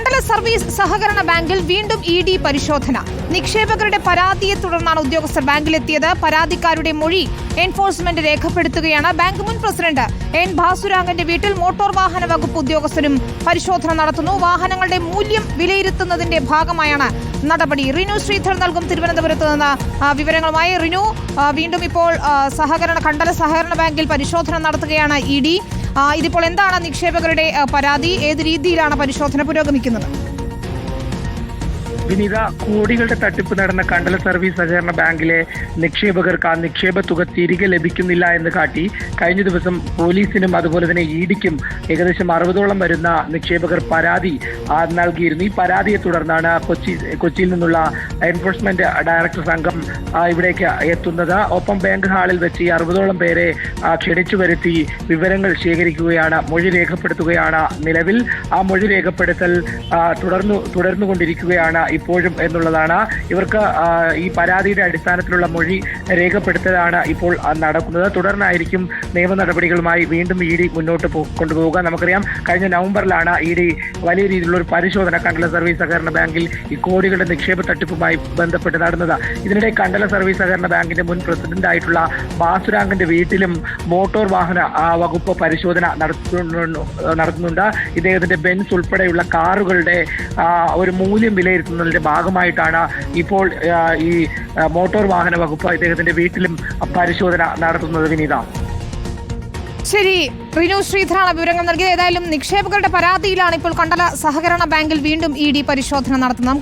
Kandala service സഹകരണ ബാങ്കിൽ വീണ്ടും ഇ ഡി പരിശോധന. നിക്ഷേപകരുടെ പരാതിയെ തുടർന്നാണ് ഉദ്യോഗസ്ഥർ ബാങ്കിലെത്തിയത്. പരാതിക്കാരുടെ മൊഴി എൻഫോഴ്സ്മെന്റ് രേഖപ്പെടുത്തുകയാണ് ബാങ്ക് മുൻ പ്രസിഡന്റ്. എൻ ഭാസുരാഗന്റെ വീട്ടിൽ മോട്ടോർ വാഹന വകുപ്പ് ഉദ്യോഗസ്ഥരും പരിശോധന നടത്തുന്നു. വാഹനങ്ങളുടെ മൂല്യം വിലയിരുത്തുന്നതിന്റെ ഭാഗമായാണ് നടപടി. റിനു ശ്രീധർ നൽകും തിരുവനന്തപുരത്ത് നിന്ന് വിവരങ്ങളുമായി റിനു. വീണ്ടും ഇപ്പോൾ സഹകരണ കണ്ടല സഹകരണ ബാങ്കിൽ പരിശോധന നടത്തുകയാണ് ഇ ഡി. ഇതിപ്പോൾ എന്താണ് നിക്ഷേപകരുടെ പരാതി? ഏത് രീതിയിലാണ് പരിശോധന പുരോഗമിക്കുന്നത്? വിനീത കോടികളുടെ തട്ടിപ്പ് നടന്ന കണ്ടല സർവീസ് സഹകരണ ബാങ്കിലെ നിക്ഷേപകർക്ക് ആ നിക്ഷേപ തുക തിരികെ ലഭിക്കുന്നില്ല എന്ന് കാട്ടി കഴിഞ്ഞ ദിവസം പോലീസിനും അതുപോലെ തന്നെ ഇ ഡിക്കും ഏകദേശം അറുപതോളം വരുന്ന നിക്ഷേപകർ പരാതി നൽകിയിരുന്നു. ഈ പരാതിയെ തുടർന്നാണ് കൊച്ചി കൊച്ചിയിൽ നിന്നുള്ള എൻഫോഴ്സ്മെന്റ് ഡയറക്ടർ സംഘം ഇവിടേക്ക് എത്തുന്നത്. ഒപ്പം ബാങ്ക് ഹാളിൽ വെച്ച് ഈ അറുപതോളം പേരെ ക്ഷണിച്ചു വരുത്തി വിവരങ്ങൾ ശേഖരിക്കുകയാണ് മൊഴി രേഖപ്പെടുത്തുകയാണ് നിലവിൽ. ആ മൊഴി രേഖപ്പെടുത്തൽ തുടർന്നു തുടർന്നുകൊണ്ടിരിക്കുകയാണ് ഇപ്പോഴും എന്നുള്ളതാണ്. ഇവർക്ക് ഈ പരാതിയുടെ അടിസ്ഥാനത്തിലുള്ള മൊഴി രേഖപ്പെടുത്തലാണ് ഇപ്പോൾ നടക്കുന്നത്. തുടർന്നായിരിക്കും നിയമ നടപടികളുമായി വീണ്ടും ഇ ഡി മുന്നോട്ട് കൊണ്ടുപോവുക. നമുക്കറിയാം കഴിഞ്ഞ നവംബറിലാണ് ഇ ഡി വലിയ രീതിയിലുള്ള ഒരു പരിശോധന കണ്ടല സർവീസ് സഹകരണ ബാങ്കിൽ ഈ കോടികളുടെ നിക്ഷേപ തട്ടിപ്പുമായി ബന്ധപ്പെട്ട് നടന്നത്. ഇതിനിടെ കണ്ടല സർവീസ് സഹകരണ ബാങ്കിന്റെ മുൻ പ്രസിഡന്റ് ആയിട്ടുള്ള ബാസുരാങ്കിന്റെ വീട്ടിലും മോട്ടോർ വാഹന വകുപ്പ് പരിശോധന നടത്തുന്നു നടത്തുന്നുണ്ട്. ഇദ്ദേഹത്തിന്റെ ബെൻസ് ഉൾപ്പെടെയുള്ള കാറുകളുടെ ഒരു മൂല്യം വിലയിരുത്തുന്നതിന്റെ ഭാഗമായിട്ടാണ് ഇപ്പോൾ ഈ മോട്ടോർ വാഹന വകുപ്പ് ഇദ്ദേഹത്തിന്റെ വീട്ടിലും പരിശോധന നടത്തുന്നത് വിനീത. ശരി റിനു ശ്രീധരാണ് വിവരങ്ങൾ നൽകിയത്. ഏതായാലും നിക്ഷേപകരുടെ പരാതിയിലാണ് ഇപ്പോൾ കണ്ടല സഹകരണ ബാങ്കിൽ വീണ്ടും ഇ ഡി പരിശോധന നടത്തുന്നത്.